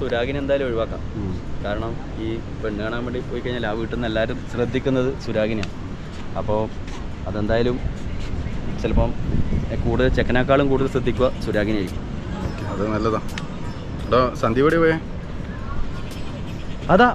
സുരാഗിനെ എന്തായാലും ഒഴിവാക്കാം. കാരണം ഈ പെണ്ണ് കാണാൻ വേണ്ടി പോയി കഴിഞ്ഞാൽ ആ വീട്ടിൽ നിന്ന് എല്ലാവരും ശ്രദ്ധിക്കുന്നത് സുരാഗിനെയാണ്. അപ്പോൾ അതെന്തായാലും ചിലപ്പം കൂടുതൽ ചെക്കനേക്കാളും കൂടുതൽ ശ്രദ്ധിക്കുക സുരാഗിനെയായിരിക്കും. അത് നല്ലതാ. എടാ സന്ധ്യ എവിടെ പോയേ? അതാ.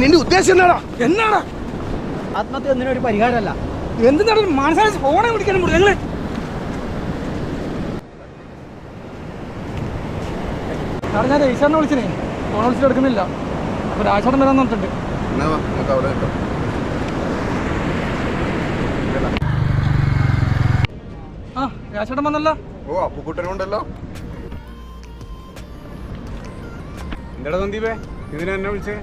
നിന്റെ ഉദ്ദേശം എന്താടാ? എന്നാടാ? ആത്മഹത്യ ഒന്നിനും ഒരു പരിഹാരമല്ല. എന്തിനാണ് മനസ്സിലായി ഫോണെ വിളിക്കാനും മൃഗങ്ങൾ സാറേ ഞാൻ ഈശ്വരനെ വിളിച്ചിനെ. ഫോൺ വിളിച്ചിട്ട് എടുക്കുന്നില്ല. അപ്പൊ രാജേട്ടൻ വരാൻ പറഞ്ഞിട്ടുണ്ട്. ആ രാജേട്ടൻ വന്നല്ലോ. ഓ അപ്പുക്കുട്ടനുണ്ടല്ലോ എന്താടാ സന്ദീപേ? ഇതിനെ എന്നെ വിളിച്ചേ?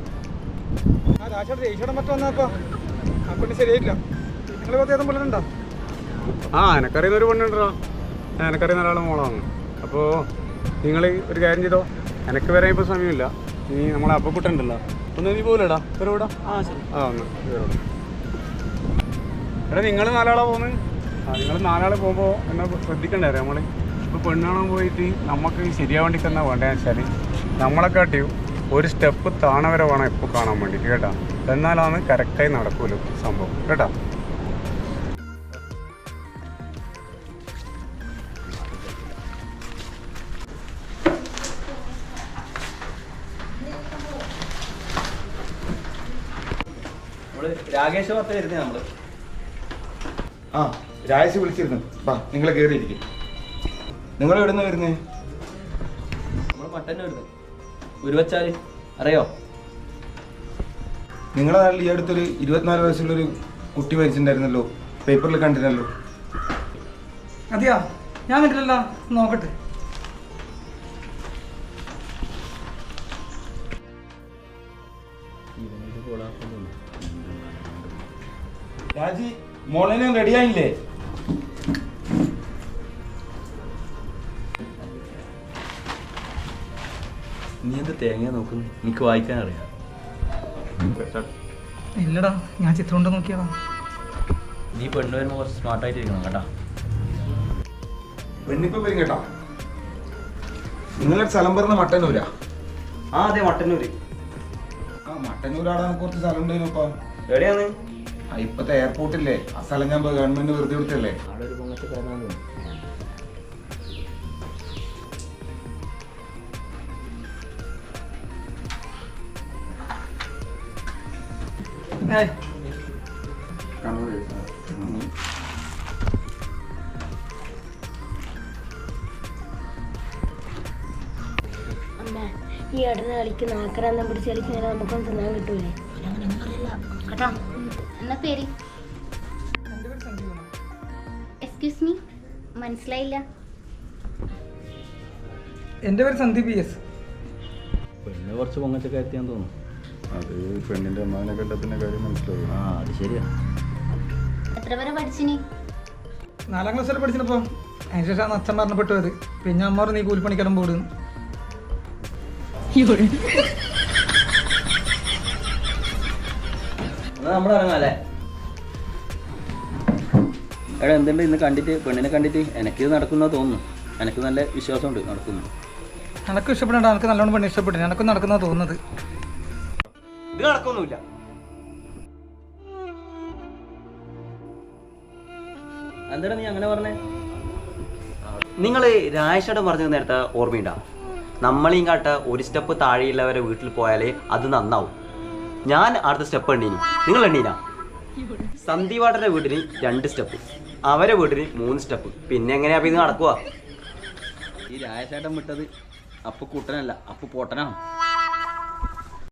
ആ എനക്കറിയുന്ന ഒരു പെണ്ണുണ്ടോ എനക്കറിയുന്ന ഒരാളെ മോളാണ്. അപ്പോൾ നിങ്ങൾ ഒരു കാര്യം ചെയ്തോ? എനക്ക് വരാൻ ഇപ്പോൾ സമയമില്ല. നീ നമ്മളെ അപ്പക്കുട്ടുണ്ടല്ലോ ഒന്ന് നീ പോലെടാ ഒരു വിടാ ആ ശരി. ആ ഒന്ന്. എടാ നിങ്ങൾ നാലാളാ പോകുന്നത് ആ നിങ്ങൾ നാലാളെ പോകുമ്പോൾ എന്നാ ശ്രദ്ധിക്കണ്ടേ നമ്മൾ ഇപ്പോൾ പെണ്ണാണോ പോയിട്ട് നമുക്ക് ശരിയാവേണ്ടിക്ക് എന്നാ വേണ്ടതെന്ന് വെച്ചാൽ നമ്മളെക്കാട്ടി ഒരു സ്റ്റെപ്പ് താണ വരെ വേണം ഇപ്പോൾ കാണാൻ വേണ്ടിയിട്ട് കേട്ടാ. എന്നാലാണ് കറക്റ്റായി നടക്കുമല്ലോ സംഭവം കേട്ടാ. രാകേഷ് വരുന്നേ നമ്മൾ. ആ രാജേഷ് വിളിച്ചിരുന്നു. വാ നിങ്ങൾ കയറിയിരിക്കും നിങ്ങൾ എവിടെ നിന്ന് വരുന്നേ? നമ്മൾ മട്ടന്നെ വരുന്നത് ഉരുവച്ചാൽ അറിയോ? നിങ്ങളുടെ നാട്ടിൽ ഈ അടുത്തൊരു ഇരുപത്തിനാല് വയസ്സുള്ളൊരു കുട്ടി മരിച്ചിട്ടുണ്ടായിരുന്നല്ലോ. പേപ്പറിൽ കണ്ടിരുന്നല്ലോ. അതെയാ? ഞാൻ കണ്ടില്ലല്ലോ നോക്കട്ടെ. രാജി മോളനെ റെഡി നീ എന്ത് തേങ്ങ നോക്കുന്നു? എനിക്ക് വായിക്കാൻ അറിയാം ഇല്ലടാ ഞാൻ ചിത്രം കൊണ്ട് നോക്കിയതാ. നീ പെണ്ണ് വരുമ്പോൾ കുറച്ച് സ്മാർട്ടായിട്ട് ഇരിക്കണം കേട്ടാ. പെണ്ണിപ്പം വരും കേട്ടോ. നിങ്ങളുടെ സ്ഥലം പറഞ്ഞ മട്ടന്നൂരാ? ആ അതെ മട്ടന്നൂര്. ആ മട്ടന്നൂരാടാ നമുക്ക് കുറച്ച് സ്ഥലം ഉണ്ടായിരുന്നു ഇപ്പൊ എവിടെയാണ്? ആ ഇപ്പത്തെ എയർപോർട്ടില്ലേ ആ സ്ഥലം ഞാൻ ഗവൺമെന്റ് വെറുതെ കൊടുത്തല്ലേ അവിടെ ഒരു പൊങ്ങച്ചക്കാരനാണ് ഈ ഇടന്ന് കളിക്കുന്ന ആക്രാന്തം പിടിച്ച് കളിക്കുന്നതിന് നമുക്കൊന്നും തിന്നാൻ കിട്ടൂലേ? കേട്ടോ? എന്നാ പേര്? എക്സ്ക്യൂസ് മീ മനസ്സിലായില്ല. എന്റെ പേര് സന്ദീപ് എസ് പെണ്ണ് കുറച്ച് പൊങ്ങച്ചൊക്കെ എത്തിയാന്ന് തോന്നുന്നു. അത് പെണ്ണിന്റെ അമ്മാവിനെ കണ്ടതിന്റെ കാര്യം മനസ്സിലായി. ആ അത് ശരിയാ. എത്ര വരെ പഠിച്ചിനി? നാലാം ക്ലാസ് വരെ പഠിച്ചപ്പോൾ അതിന് ശേഷം അച്ഛൻ മരണപ്പെട്ടു അത് പിന്നെ അമ്മ നീ കൂലിപ്പണിക്കാരൻ പോടുന്നു നമ്മൾ ഇറങ്ങാല്ലേ? എടാ എന്തുണ്ട് ഇന്ന് കണ്ടിട്ട്? പെണ്ണിനെ കണ്ടിട്ട് എനിക്കിത് നടക്കുന്ന തോന്നുന്നു. എനിക്ക് നല്ല വിശ്വാസമുണ്ട് നടക്കുന്നു. എനക്ക് ഇഷ്ടപ്പെടേണ്ട എനിക്ക് നല്ലോണം പെണ്ണ് ഇഷ്ടപ്പെട്ടു എനക്കും നടക്കുന്ന തോന്നുന്നത്. ഇത് നടക്കൊന്നുമില്ല എന്താടാ നീ അങ്ങനെ പറഞ്ഞേ? നിങ്ങൾ രാജേഷേട്ടൻ പറഞ്ഞത് നേരത്തെ ഓർമ്മയുണ്ടാ? നമ്മളീ കാട്ട ഒരു സ്റ്റെപ്പ് താഴെയുള്ളവരെ വീട്ടിൽ പോയാലേ അത് നന്നാവും. ഞാൻ അടുത്ത സ്റ്റെപ്പ് എണ്ണീനി. നിങ്ങൾ എണ്ണീന? സന്ദീപാട്ടന്റെ വീട്ടിന് രണ്ട് സ്റ്റെപ്പ്. അവരെ വീട്ടിന് മൂന്ന് സ്റ്റെപ്പ്. പിന്നെ എങ്ങനെയാ ഇത് നടക്കുക ഈ രാജേഷേട്ടൻ വിട്ടത് അപ്പു കുട്ടനല്ല അപ്പു പൊട്ടനാണ്.